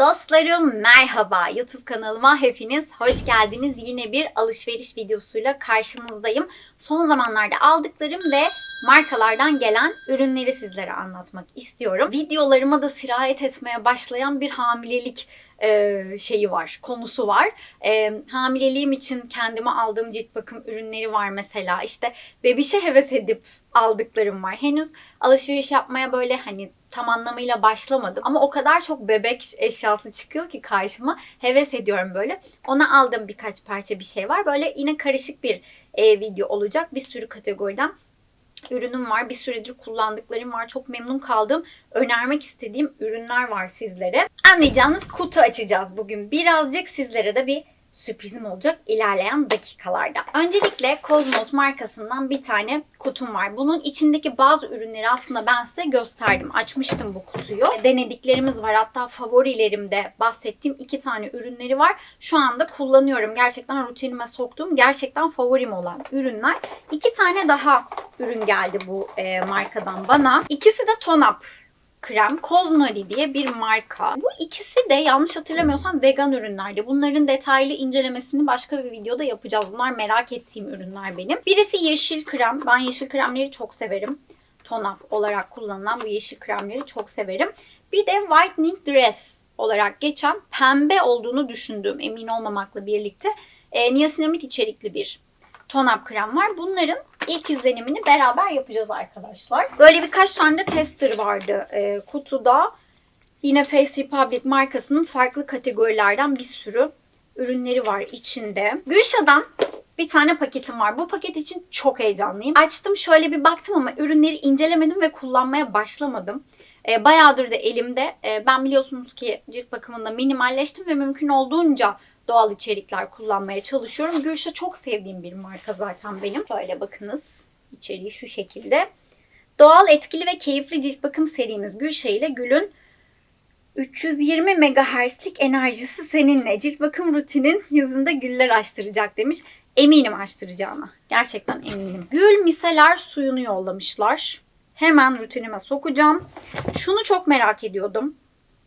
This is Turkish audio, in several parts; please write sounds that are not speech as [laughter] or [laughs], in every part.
Dostlarım merhaba YouTube kanalıma hepiniz hoş geldiniz. Yine bir alışveriş videosuyla karşınızdayım. Son zamanlarda aldıklarım ve markalardan gelen ürünleri sizlere anlatmak istiyorum. Videolarıma da sirayet etmeye başlayan bir hamilelik e, şeyi var, konusu var. E, hamileliğim için kendime aldığım cilt bakım ürünleri var mesela. İşte bebişe heves edip aldıklarım var. Henüz alışveriş yapmaya böyle hani tam anlamıyla başlamadım. Ama o kadar çok bebek eşyası çıkıyor ki karşıma. Heves ediyorum böyle. Ona aldığım birkaç parça bir şey var. Böyle yine karışık bir e, video olacak. Bir sürü kategoriden ürünüm var. Bir süredir kullandıklarım var. Çok memnun kaldığım, önermek istediğim ürünler var sizlere. Anlayacağınız kutu açacağız bugün. Birazcık sizlere de bir sürprizim olacak ilerleyen dakikalarda. Öncelikle Cosmos markasından bir tane kutum var. Bunun içindeki bazı ürünleri aslında ben size gösterdim. Açmıştım bu kutuyu. Denediklerimiz var. Hatta favorilerimde bahsettiğim iki tane ürünleri var. Şu anda kullanıyorum. Gerçekten rutinime soktuğum, gerçekten favorim olan ürünler. İki tane daha ürün geldi bu e, markadan bana. İkisi de Tonap krem Cosnori diye bir marka. Bu ikisi de yanlış hatırlamıyorsam vegan ürünlerdi. Bunların detaylı incelemesini başka bir videoda yapacağız. Bunlar merak ettiğim ürünler benim. Birisi yeşil krem. Ben yeşil kremleri çok severim. Tonap olarak kullanılan bu yeşil kremleri çok severim. Bir de whitening dress olarak geçen pembe olduğunu düşündüğüm emin olmamakla birlikte e, niasinamid içerikli bir tonap krem var. Bunların ilk izlenimini beraber yapacağız arkadaşlar. Böyle birkaç tane de tester vardı e, kutuda. Yine Face Republic markasının farklı kategorilerden bir sürü ürünleri var içinde. Gülşah'dan bir tane paketim var. Bu paket için çok heyecanlıyım. Açtım şöyle bir baktım ama ürünleri incelemedim ve kullanmaya başlamadım. E, bayağıdır da elimde. E, ben biliyorsunuz ki cilt bakımında minimalleştim ve mümkün olduğunca doğal içerikler kullanmaya çalışıyorum. Gülşah çok sevdiğim bir marka zaten benim. Şöyle bakınız. İçeriği şu şekilde. Doğal, etkili ve keyifli cilt bakım serimiz Gülşah ile Gül'ün 320 MHz'lik enerjisi seninle. Cilt bakım rutinin yüzünde güller açtıracak demiş. Eminim açtıracağına. Gerçekten eminim. Gül miseler suyunu yollamışlar. Hemen rutinime sokacağım. Şunu çok merak ediyordum.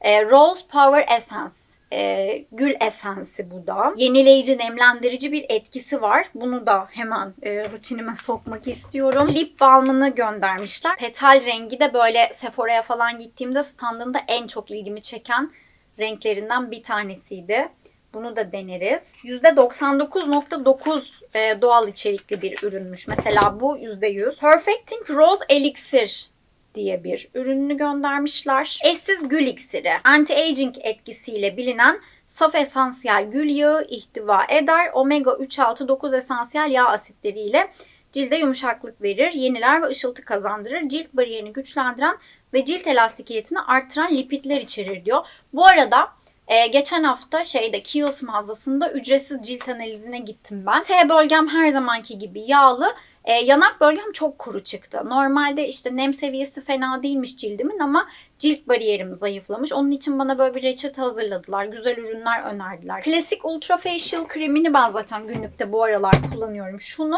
E, Rose Power Essence. E, gül esensi bu da. Yenileyici, nemlendirici bir etkisi var. Bunu da hemen e, rutinime sokmak istiyorum. Lip balmını göndermişler. Petal rengi de böyle Sephora'ya falan gittiğimde standında en çok ilgimi çeken renklerinden bir tanesiydi. Bunu da deneriz. %99.9 e, doğal içerikli bir ürünmüş. Mesela bu %100. Perfecting Rose Elixir diye bir ürününü göndermişler. Eşsiz gül iksiri. Anti-aging etkisiyle bilinen saf esansiyel gül yağı ihtiva eder. Omega 3, 6, 9 esansiyel yağ asitleriyle cilde yumuşaklık verir, yeniler ve ışıltı kazandırır. Cilt bariyerini güçlendiren ve cilt elastikiyetini arttıran lipidler içerir diyor. Bu arada ee, geçen hafta şeyde Kiehl's mağazasında ücretsiz cilt analizine gittim ben. T bölgem her zamanki gibi yağlı. Ee, yanak bölgem çok kuru çıktı. Normalde işte nem seviyesi fena değilmiş cildimin ama cilt bariyerim zayıflamış. Onun için bana böyle bir reçete hazırladılar. Güzel ürünler önerdiler. Klasik Ultra Facial kremini ben zaten günlükte bu aralar kullanıyorum. Şunu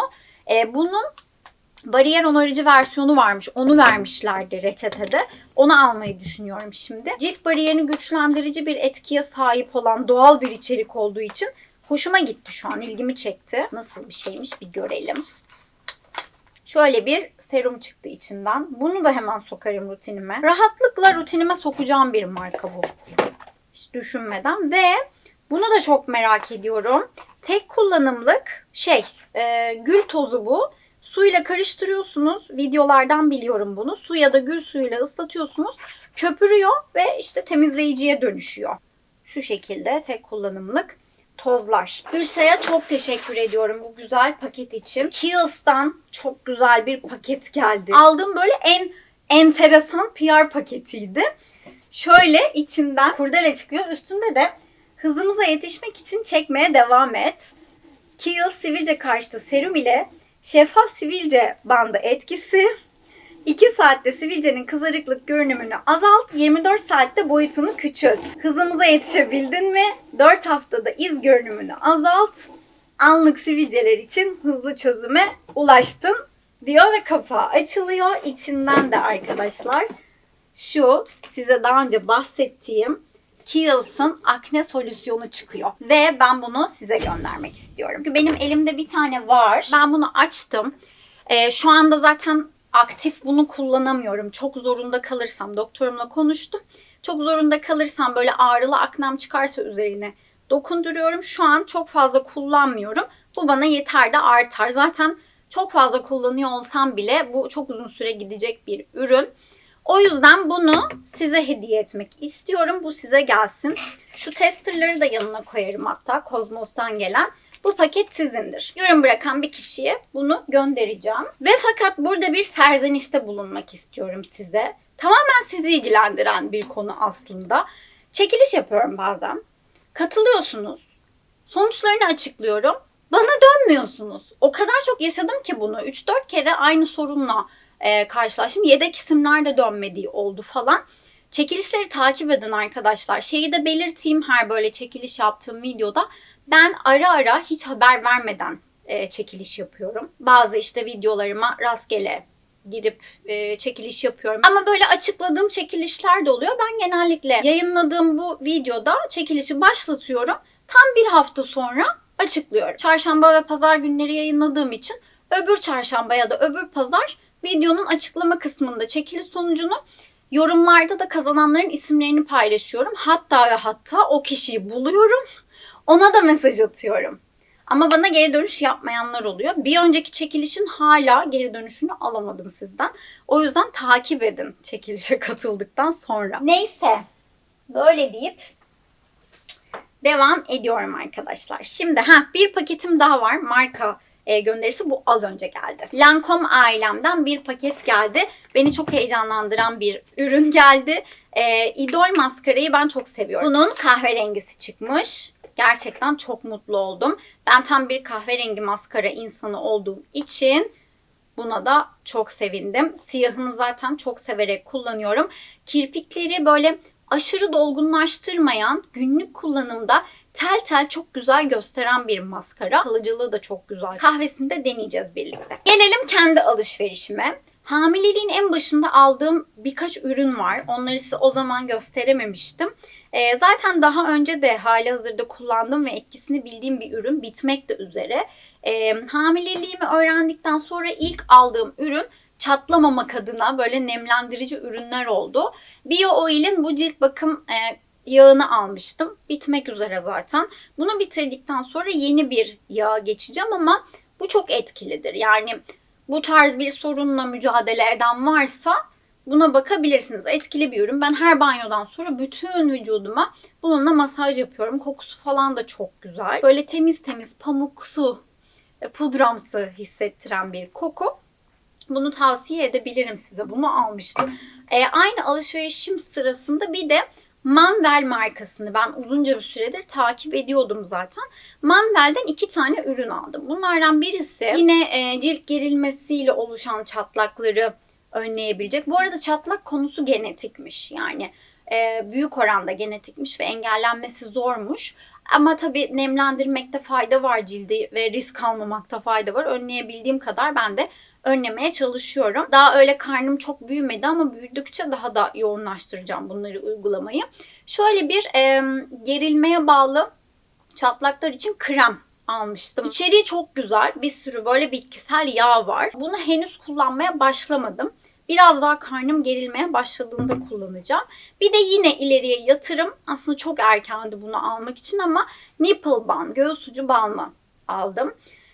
e, bunun bariyer onarıcı versiyonu varmış. Onu vermişlerdi reçetede. Onu almayı düşünüyorum şimdi. Cilt bariyerini güçlendirici bir etkiye sahip olan doğal bir içerik olduğu için hoşuma gitti şu an. ilgimi çekti. Nasıl bir şeymiş bir görelim. Şöyle bir serum çıktı içinden. Bunu da hemen sokarım rutinime. Rahatlıkla rutinime sokacağım bir marka bu. Hiç düşünmeden ve bunu da çok merak ediyorum. Tek kullanımlık şey e, gül tozu bu. Suyla karıştırıyorsunuz. Videolardan biliyorum bunu. Su ya da gül suyuyla ıslatıyorsunuz. Köpürüyor ve işte temizleyiciye dönüşüyor. Şu şekilde tek kullanımlık tozlar. Gülşah'a çok teşekkür ediyorum bu güzel paket için. Kiehl's'tan çok güzel bir paket geldi. Aldığım böyle en enteresan PR paketiydi. Şöyle içinden kurdele çıkıyor. Üstünde de hızımıza yetişmek için çekmeye devam et. Kiehl's sivilce karşıtı serum ile şeffaf sivilce bandı etkisi. 2 saatte sivilcenin kızarıklık görünümünü azalt, 24 saatte boyutunu küçült. Hızımıza yetişebildin mi? 4 haftada iz görünümünü azalt. Anlık sivilceler için hızlı çözüme ulaştın diyor ve kapağı açılıyor. İçinden de arkadaşlar şu size daha önce bahsettiğim Kiehl's'ın akne solüsyonu çıkıyor. Ve ben bunu size göndermek istiyorum. Çünkü benim elimde bir tane var. Ben bunu açtım. Ee, şu anda zaten aktif bunu kullanamıyorum. Çok zorunda kalırsam doktorumla konuştum. Çok zorunda kalırsam böyle ağrılı aknem çıkarsa üzerine dokunduruyorum. Şu an çok fazla kullanmıyorum. Bu bana yeter de artar. Zaten çok fazla kullanıyor olsam bile bu çok uzun süre gidecek bir ürün. O yüzden bunu size hediye etmek istiyorum. Bu size gelsin. Şu testerları da yanına koyarım hatta Kozmos'tan gelen. Bu paket sizindir. Yorum bırakan bir kişiye bunu göndereceğim. Ve fakat burada bir serzenişte bulunmak istiyorum size. Tamamen sizi ilgilendiren bir konu aslında. Çekiliş yapıyorum bazen. Katılıyorsunuz. Sonuçlarını açıklıyorum. Bana dönmüyorsunuz. O kadar çok yaşadım ki bunu. 3-4 kere aynı sorunla e, karşılaştım. Yedek isimler de dönmediği oldu falan. Çekilişleri takip edin arkadaşlar. Şeyi de belirteyim her böyle çekiliş yaptığım videoda. Ben ara ara hiç haber vermeden e, çekiliş yapıyorum. Bazı işte videolarıma rastgele girip e, çekiliş yapıyorum. Ama böyle açıkladığım çekilişler de oluyor. Ben genellikle yayınladığım bu videoda çekilişi başlatıyorum. Tam bir hafta sonra açıklıyorum. Çarşamba ve pazar günleri yayınladığım için öbür çarşamba ya da öbür pazar videonun açıklama kısmında çekiliş sonucunu yorumlarda da kazananların isimlerini paylaşıyorum. Hatta ve hatta o kişiyi buluyorum. Ona da mesaj atıyorum. Ama bana geri dönüş yapmayanlar oluyor. Bir önceki çekilişin hala geri dönüşünü alamadım sizden. O yüzden takip edin çekilişe katıldıktan sonra. Neyse böyle deyip devam ediyorum arkadaşlar. Şimdi ha bir paketim daha var. Marka e, gönderisi bu az önce geldi. Lancome ailemden bir paket geldi. Beni çok heyecanlandıran bir ürün geldi. E, İdol maskarayı ben çok seviyorum. Bunun kahverengisi çıkmış. Gerçekten çok mutlu oldum. Ben tam bir kahverengi maskara insanı olduğum için Buna da çok sevindim. Siyahını zaten çok severek kullanıyorum. Kirpikleri böyle aşırı dolgunlaştırmayan, günlük kullanımda tel tel çok güzel gösteren bir maskara. Kalıcılığı da çok güzel. Kahvesini de deneyeceğiz birlikte. Gelelim kendi alışverişime. Hamileliğin en başında aldığım birkaç ürün var. Onları size o zaman gösterememiştim. E, zaten daha önce de hali hazırda kullandığım ve etkisini bildiğim bir ürün bitmek de üzere. E, hamileliğimi öğrendikten sonra ilk aldığım ürün çatlamamak adına böyle nemlendirici ürünler oldu. Bio Oil'in bu cilt bakım e, yağını almıştım. Bitmek üzere zaten. Bunu bitirdikten sonra yeni bir yağa geçeceğim ama bu çok etkilidir. Yani bu tarz bir sorunla mücadele eden varsa buna bakabilirsiniz. Etkili bir ürün. Ben her banyodan sonra bütün vücuduma bununla masaj yapıyorum. Kokusu falan da çok güzel. Böyle temiz temiz pamuksu, e, pudramsı hissettiren bir koku. Bunu tavsiye edebilirim size. Bunu almıştım. E, aynı alışverişim sırasında bir de Manvel markasını ben uzunca bir süredir takip ediyordum zaten. Manvel'den iki tane ürün aldım. Bunlardan birisi yine e, cilt gerilmesiyle oluşan çatlakları önleyebilecek. Bu arada çatlak konusu genetikmiş. Yani e, büyük oranda genetikmiş ve engellenmesi zormuş. Ama tabii nemlendirmekte fayda var cildi ve risk almamakta fayda var. Önleyebildiğim kadar ben de önlemeye çalışıyorum. Daha öyle karnım çok büyümedi ama büyüdükçe daha da yoğunlaştıracağım bunları uygulamayı. Şöyle bir e, gerilmeye bağlı çatlaklar için krem almıştım. İçeriği çok güzel. Bir sürü böyle bitkisel yağ var. Bunu henüz kullanmaya başlamadım. Biraz daha karnım gerilmeye başladığında kullanacağım. Bir de yine ileriye yatırım. Aslında çok erkendi bunu almak için ama nipple balm, göğüs ucu balmı aldım.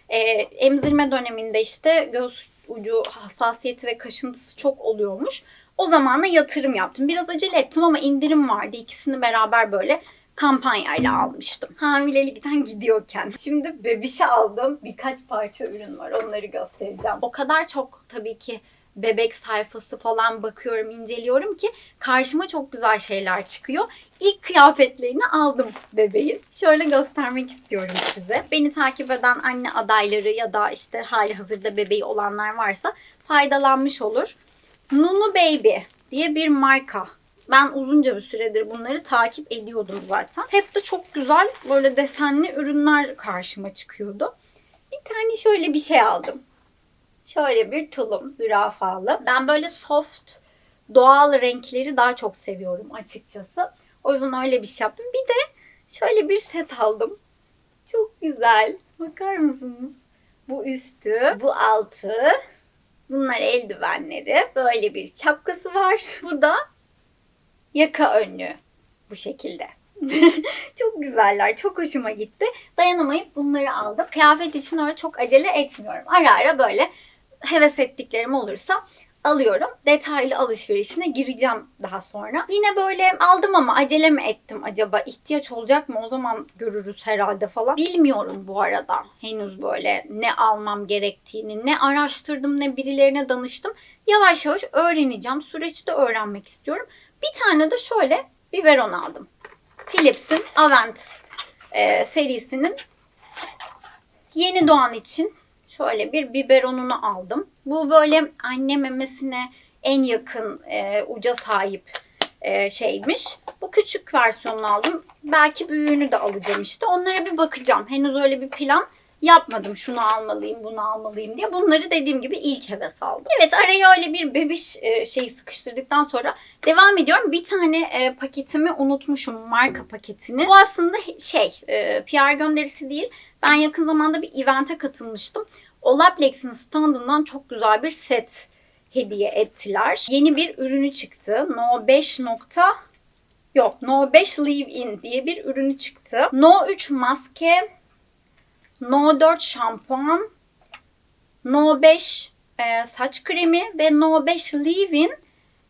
Ee, emzirme döneminde işte göğüs ucu hassasiyeti ve kaşıntısı çok oluyormuş. O zamana yatırım yaptım. Biraz acele ettim ama indirim vardı. İkisini beraber böyle kampanyayla almıştım. Hamilelikten gidiyorken. Şimdi bebişe aldığım birkaç parça ürün var. Onları göstereceğim. O kadar çok tabii ki bebek sayfası falan bakıyorum, inceliyorum ki karşıma çok güzel şeyler çıkıyor. İlk kıyafetlerini aldım bebeğin. Şöyle göstermek istiyorum size. Beni takip eden anne adayları ya da işte hali hazırda bebeği olanlar varsa faydalanmış olur. Nunu Baby diye bir marka. Ben uzunca bir süredir bunları takip ediyordum zaten. Hep de çok güzel böyle desenli ürünler karşıma çıkıyordu. Bir tane şöyle bir şey aldım. Şöyle bir tulum zürafalı. Ben böyle soft doğal renkleri daha çok seviyorum açıkçası. O yüzden öyle bir şey yaptım. Bir de şöyle bir set aldım. Çok güzel. Bakar mısınız? Bu üstü, bu altı. Bunlar eldivenleri. Böyle bir şapkası var. [laughs] Bu da yaka önlüğü. Bu şekilde. [laughs] çok güzeller. Çok hoşuma gitti. Dayanamayıp bunları aldım. Kıyafet için öyle çok acele etmiyorum. Ara ara böyle heves ettiklerim olursa alıyorum. Detaylı alışverişine gireceğim daha sonra. Yine böyle aldım ama acele mi ettim acaba? İhtiyaç olacak mı? O zaman görürüz herhalde falan. Bilmiyorum bu arada. Henüz böyle ne almam gerektiğini, ne araştırdım, ne birilerine danıştım. Yavaş yavaş öğreneceğim. Süreçte öğrenmek istiyorum. Bir tane de şöyle biberon aldım. Philips'in Avent e, serisinin yeni doğan için şöyle bir biberonunu aldım. Bu böyle anne memesine en yakın e, uca sahip e, şeymiş. Bu küçük versiyonunu aldım. Belki büyüğünü de alacağım işte. Onlara bir bakacağım. Henüz öyle bir plan yapmadım. Şunu almalıyım, bunu almalıyım diye. Bunları dediğim gibi ilk heves aldım. Evet araya öyle bir bebiş e, şeyi sıkıştırdıktan sonra devam ediyorum. Bir tane e, paketimi unutmuşum. Marka paketini. Bu aslında şey e, PR gönderisi değil. Ben yakın zamanda bir evente katılmıştım. Olaplex'in standından çok güzel bir set hediye ettiler. Yeni bir ürünü çıktı. No 5 nokta yok No 5 Leave In diye bir ürünü çıktı. No 3 maske, No 4 şampuan, No 5 e, saç kremi ve No 5 Leave In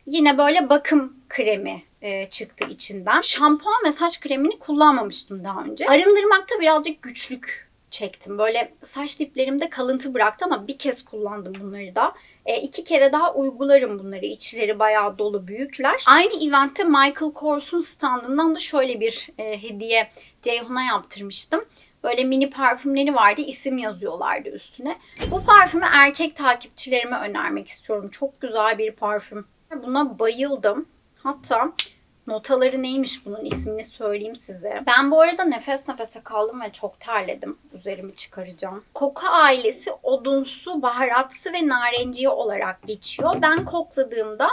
yine böyle bakım kremi e, çıktı içinden. Şampuan ve saç kremini kullanmamıştım daha önce. Arındırmakta birazcık güçlük çektim. Böyle saç diplerimde kalıntı bıraktı ama bir kez kullandım bunları da. E, iki kere daha uygularım bunları. İçleri bayağı dolu büyükler. Aynı eventte Michael Kors'un standından da şöyle bir e, hediye Ceyhun'a yaptırmıştım. Böyle mini parfümleri vardı. isim yazıyorlardı üstüne. Bu parfümü erkek takipçilerime önermek istiyorum. Çok güzel bir parfüm. Buna bayıldım. Hatta Notaları neymiş bunun ismini söyleyeyim size. Ben bu arada nefes nefese kaldım ve çok terledim. Üzerimi çıkaracağım. Koka ailesi odunsu, baharatsı ve narenciye olarak geçiyor. Ben kokladığımda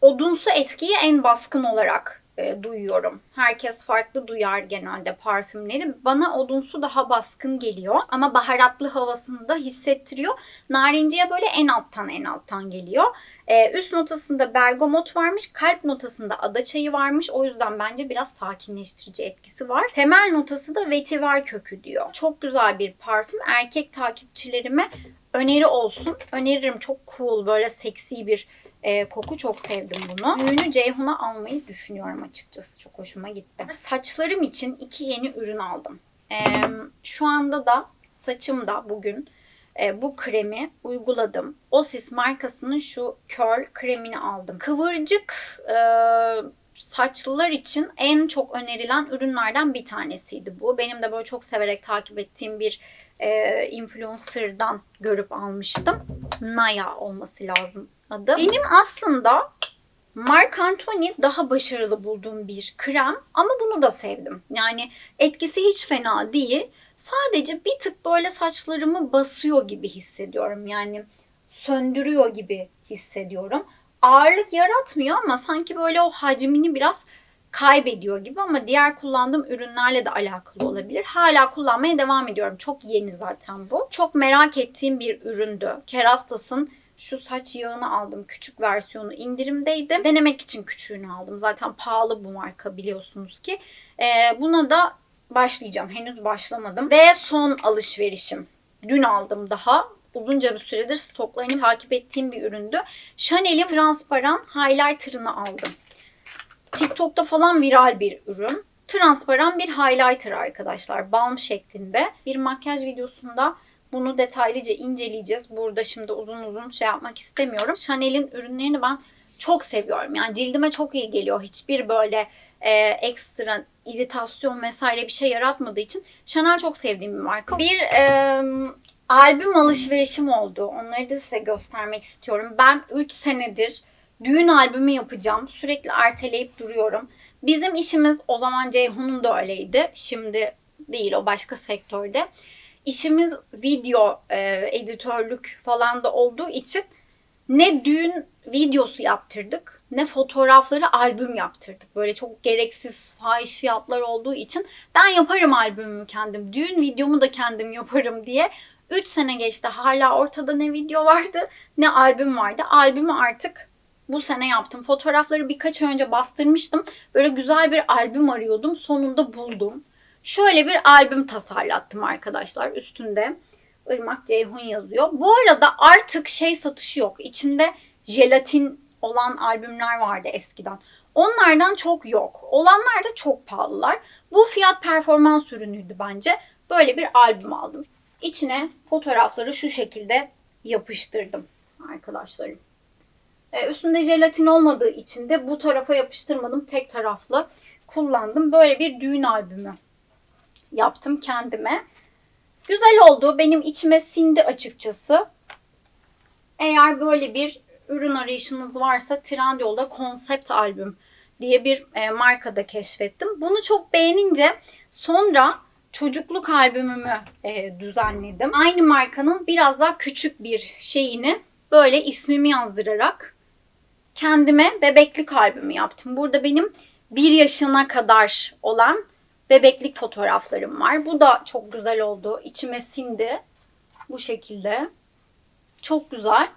odunsu etkiyi en baskın olarak e, duyuyorum. Herkes farklı duyar genelde parfümleri. Bana odunsu daha baskın geliyor ama baharatlı havasını da hissettiriyor. Narinciye böyle en alttan en alttan geliyor. E, üst notasında bergamot varmış, kalp notasında ada çayı varmış. O yüzden bence biraz sakinleştirici etkisi var. Temel notası da vetiver kökü diyor. Çok güzel bir parfüm. Erkek takipçilerime öneri olsun. Öneririm. Çok cool, böyle seksi bir e, koku çok sevdim bunu. Ürünü Ceyhun'a almayı düşünüyorum açıkçası. Çok hoşuma gitti. Saçlarım için iki yeni ürün aldım. E, şu anda da saçımda bugün e, bu kremi uyguladım. Osis markasının şu Curl kremini aldım. Kıvırcık e, saçlılar için en çok önerilen ürünlerden bir tanesiydi bu. Benim de böyle çok severek takip ettiğim bir e, influencer'dan görüp almıştım. Naya olması lazım adı. Benim aslında Marc Anthony daha başarılı bulduğum bir krem ama bunu da sevdim. Yani etkisi hiç fena değil. Sadece bir tık böyle saçlarımı basıyor gibi hissediyorum. Yani söndürüyor gibi hissediyorum. Ağırlık yaratmıyor ama sanki böyle o hacmini biraz kaybediyor gibi ama diğer kullandığım ürünlerle de alakalı olabilir. Hala kullanmaya devam ediyorum. Çok yeni zaten bu. Çok merak ettiğim bir üründü. Kerastas'ın şu saç yağını aldım. Küçük versiyonu indirimdeydi. Denemek için küçüğünü aldım. Zaten pahalı bu marka biliyorsunuz ki. Ee, buna da başlayacağım. Henüz başlamadım. Ve son alışverişim. Dün aldım daha. Uzunca bir süredir stoklarını takip ettiğim bir üründü. Chanel'in transparan highlighter'ını aldım. TikTok'ta falan viral bir ürün. Transparan bir highlighter arkadaşlar. Balm şeklinde. Bir makyaj videosunda bunu detaylıca inceleyeceğiz. Burada şimdi uzun uzun şey yapmak istemiyorum. Chanel'in ürünlerini ben çok seviyorum. Yani cildime çok iyi geliyor. Hiçbir böyle e, ekstra iritasyon vesaire bir şey yaratmadığı için Chanel çok sevdiğim bir marka. Bir e, albüm alışverişim oldu. Onları da size göstermek istiyorum. Ben 3 senedir düğün albümü yapacağım. Sürekli erteleyip duruyorum. Bizim işimiz o zaman Ceyhun'un da öyleydi. Şimdi değil o başka sektörde. İşimiz video e, editörlük falan da olduğu için ne düğün videosu yaptırdık ne fotoğrafları albüm yaptırdık. Böyle çok gereksiz fahiş fiyatlar olduğu için ben yaparım albümümü kendim. Düğün videomu da kendim yaparım diye 3 sene geçti. Hala ortada ne video vardı ne albüm vardı. Albümü artık bu sene yaptım. Fotoğrafları birkaç ay önce bastırmıştım. Böyle güzel bir albüm arıyordum. Sonunda buldum. Şöyle bir albüm tasarlattım arkadaşlar. Üstünde Irmak Ceyhun yazıyor. Bu arada artık şey satışı yok. İçinde jelatin olan albümler vardı eskiden. Onlardan çok yok. Olanlar da çok pahalılar. Bu fiyat performans ürünüydü bence. Böyle bir albüm aldım. İçine fotoğrafları şu şekilde yapıştırdım arkadaşlarım. Ee, üstünde jelatin olmadığı için de bu tarafa yapıştırmadım. Tek taraflı kullandım. Böyle bir düğün albümü yaptım kendime. Güzel oldu. Benim içime sindi açıkçası. Eğer böyle bir ürün arayışınız varsa Trendyol'da konsept albüm diye bir e, markada keşfettim. Bunu çok beğenince sonra çocukluk albümümü e, düzenledim. Aynı markanın biraz daha küçük bir şeyini böyle ismimi yazdırarak kendime bebeklik albümü yaptım. Burada benim bir yaşına kadar olan bebeklik fotoğraflarım var. Bu da çok güzel oldu. İçime sindi. Bu şekilde. Çok güzel.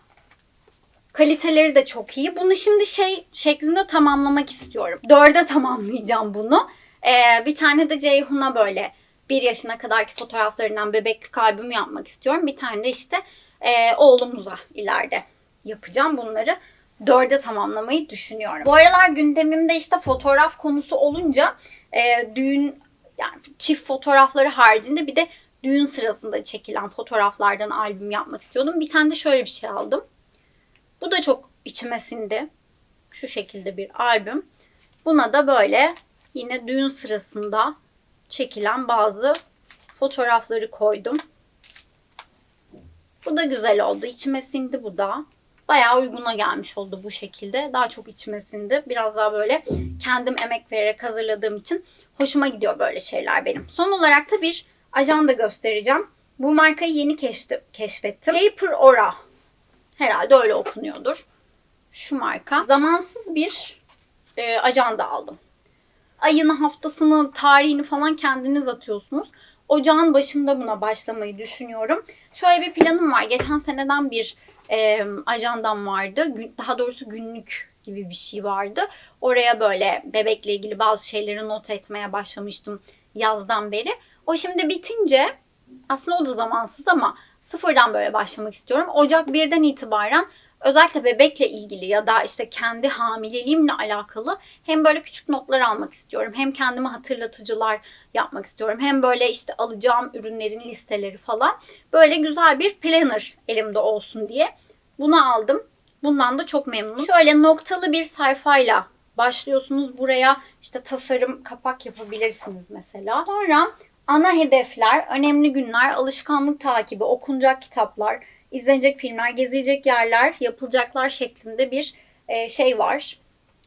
Kaliteleri de çok iyi. Bunu şimdi şey şeklinde tamamlamak istiyorum. Dörde tamamlayacağım bunu. Ee, bir tane de Ceyhun'a böyle bir yaşına kadarki fotoğraflarından bebeklik albümü yapmak istiyorum. Bir tane de işte e, oğlumuza ileride yapacağım bunları. Dörde tamamlamayı düşünüyorum. Bu aralar gündemimde işte fotoğraf konusu olunca e, düğün yani çift fotoğrafları haricinde bir de düğün sırasında çekilen fotoğraflardan albüm yapmak istiyordum. Bir tane de şöyle bir şey aldım. Bu da çok içime sindi. Şu şekilde bir albüm. Buna da böyle yine düğün sırasında çekilen bazı fotoğrafları koydum. Bu da güzel oldu. İçime sindi bu da. Bayağı uyguna gelmiş oldu bu şekilde. Daha çok içime sindi. Biraz daha böyle kendim emek vererek hazırladığım için hoşuma gidiyor böyle şeyler benim. Son olarak da bir ajanda göstereceğim. Bu markayı yeni keşti, keşfettim. Paper Ora. Herhalde öyle okunuyordur. Şu marka. Zamansız bir e, ajanda aldım. Ayını, haftasını, tarihini falan kendiniz atıyorsunuz. Ocağın başında buna başlamayı düşünüyorum. Şöyle bir planım var. Geçen seneden bir e, ajandam vardı. Daha doğrusu günlük gibi bir şey vardı. Oraya böyle bebekle ilgili bazı şeyleri not etmeye başlamıştım yazdan beri. O şimdi bitince aslında o da zamansız ama sıfırdan böyle başlamak istiyorum. Ocak 1'den itibaren özellikle bebekle ilgili ya da işte kendi hamileliğimle alakalı hem böyle küçük notlar almak istiyorum. Hem kendime hatırlatıcılar yapmak istiyorum. Hem böyle işte alacağım ürünlerin listeleri falan. Böyle güzel bir planner elimde olsun diye bunu aldım. Bundan da çok memnunum. Şöyle noktalı bir sayfayla başlıyorsunuz. Buraya işte tasarım kapak yapabilirsiniz mesela. Sonra ana hedefler, önemli günler, alışkanlık takibi, okunacak kitaplar, izlenecek filmler, gezilecek yerler, yapılacaklar şeklinde bir e, şey var.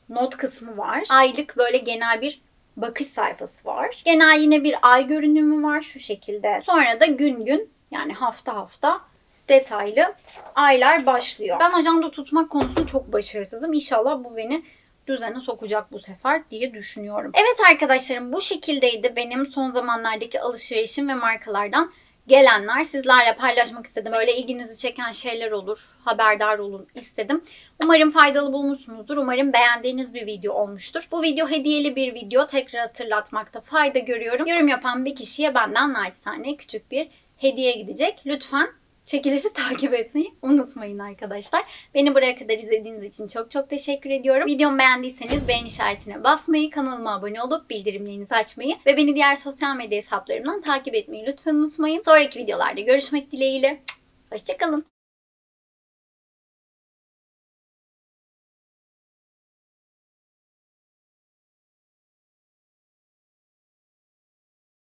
Not kısmı var. Aylık böyle genel bir bakış sayfası var. Genel yine bir ay görünümü var şu şekilde. Sonra da gün gün yani hafta hafta detaylı aylar başlıyor. Ben ajanda tutmak konusunda çok başarısızım. İnşallah bu beni düzene sokacak bu sefer diye düşünüyorum. Evet arkadaşlarım bu şekildeydi benim son zamanlardaki alışverişim ve markalardan gelenler sizlerle paylaşmak istedim. Öyle ilginizi çeken şeyler olur, haberdar olun istedim. Umarım faydalı bulmuşsunuzdur. Umarım beğendiğiniz bir video olmuştur. Bu video hediyeli bir video. Tekrar hatırlatmakta fayda görüyorum. Yorum yapan bir kişiye benden naçizane küçük bir hediye gidecek. Lütfen çekilişi [laughs] takip etmeyi unutmayın arkadaşlar. Beni buraya kadar izlediğiniz için çok çok teşekkür ediyorum. Videomu beğendiyseniz beğen işaretine basmayı, kanalıma abone olup bildirimlerinizi açmayı ve beni diğer sosyal medya hesaplarımdan takip etmeyi lütfen unutmayın. Sonraki videolarda görüşmek dileğiyle. Hoşçakalın.